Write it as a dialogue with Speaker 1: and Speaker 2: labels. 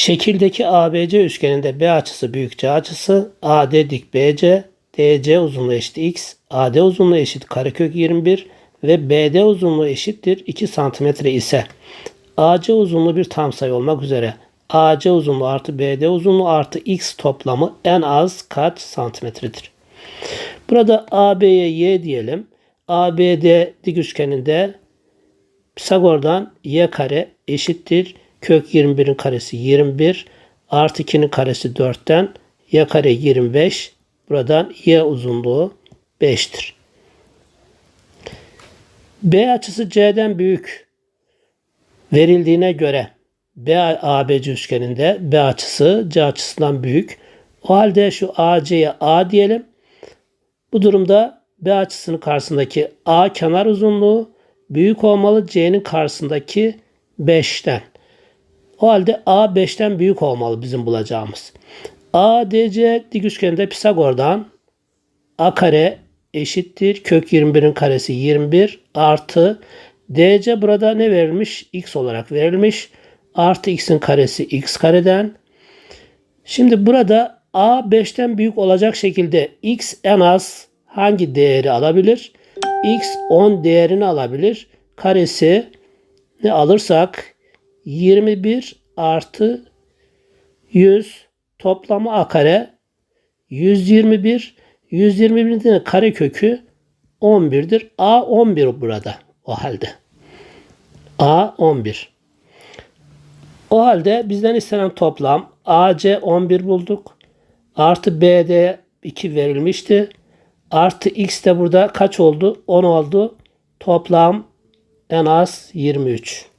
Speaker 1: Şekildeki ABC üçgeninde B açısı büyük C açısı, AD dik BC, DC uzunluğu eşit x, AD uzunluğu eşit karekök 21 ve BD uzunluğu eşittir 2 cm ise AC uzunluğu bir tam sayı olmak üzere AC uzunluğu artı BD uzunluğu artı x toplamı en az kaç santimetredir? Burada AB'ye y diyelim. ABD dik üçgeninde Pisagor'dan y kare eşittir kök 21'in karesi 21 artı 2'nin karesi 4'ten y kare 25 buradan y uzunluğu 5'tir. B açısı C'den büyük verildiğine göre B ABC üçgeninde B açısı C açısından büyük. O halde şu AC'ye A diyelim. Bu durumda B açısının karşısındaki A kenar uzunluğu büyük olmalı C'nin karşısındaki 5'ten. O halde A 5'ten büyük olmalı bizim bulacağımız. ADC dik üçgeninde Pisagor'dan A kare eşittir kök 21'in karesi 21 artı DC burada ne verilmiş? X olarak verilmiş. Artı x'in karesi x kareden. Şimdi burada A 5'ten büyük olacak şekilde x en az hangi değeri alabilir? x 10 değerini alabilir. Karesi ne alırsak 21 artı 100 toplamı a kare 121 121'in de kare kökü 11'dir. A 11 burada o halde. A 11. O halde bizden istenen toplam AC 11 bulduk. Artı BD 2 verilmişti. Artı X de burada kaç oldu? 10 oldu. Toplam en az 23.